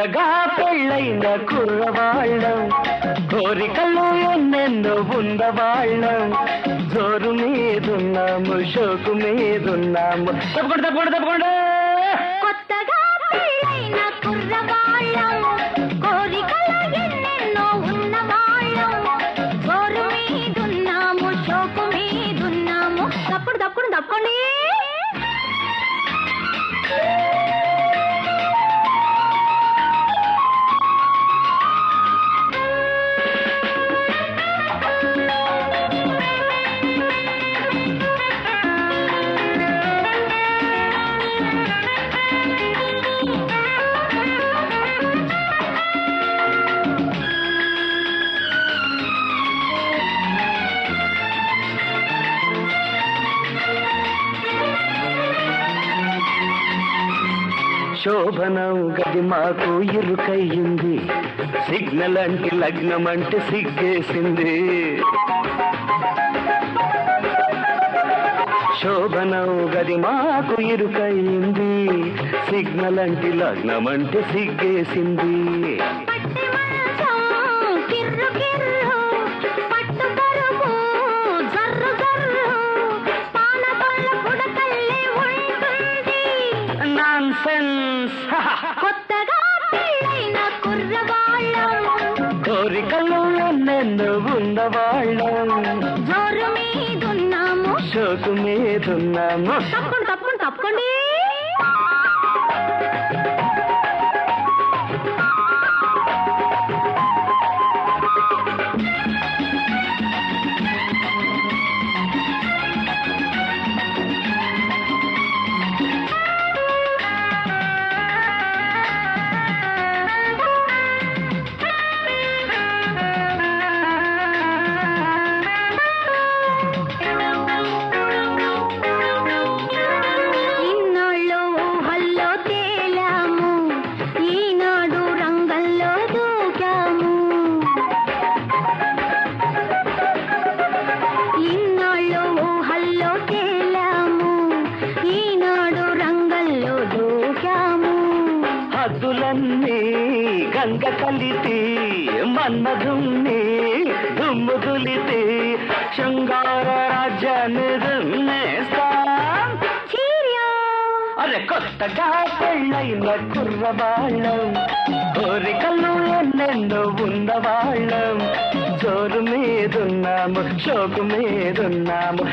కొత్తగా పెళ్ళైన కుర్రవాళ్ళం. కోరికలు ఎన్నెన్నో ఉన్నవాళ్ళం జోరు మీదున్నాము షోకు మీదున్నాము తప్పకుండా తప్పకుండా తప్పకుండా. కొత్తగా పెళ్ళైన కుర్రవాళ్ళం. కోరికలు ఎన్నెన్నో ఉన్నవాళ్ళం. జోరు మీదున్నాము షోకు మీదున్నాము తప్పుడు తప్పుడు తప్పకుండా. శోభనం గది మాకు ఇరుకయ్యింది. సిగ్నల్ అంటే లగ్నం అంటే సిగ్గేసింది. శోభనం గది మాకు ఇరుకయ్యింది. సిగ్నల్ అంటే లగ్నం అంటే సిగ్గేసింది. నాన్ సెన్స్ కొత్తగా పెళ్ళైన కుర్రవాళ్ళం. కోరికలు ఎన్నెన్నో ఉన్నవాళ్ళం జోరు మీదున్నాము. షోకు మీదున్నాము. తప్పకుండా తప్పకుండా తప్పకండి. గంగ కలిపి మన్మధుణ్ణి దుమ్ము దులిపి శృంగార రాజ్యాన్ని దున్నేస్తాం చీర్యా. అరే కొత్తగా పెళ్ళైన కుర్రవాళ్ళం కోరికలు ఎన్నెన్నో ఉన్నవాళ్ళం. జోరు మీదున్నాము షోకు మీదున్నాము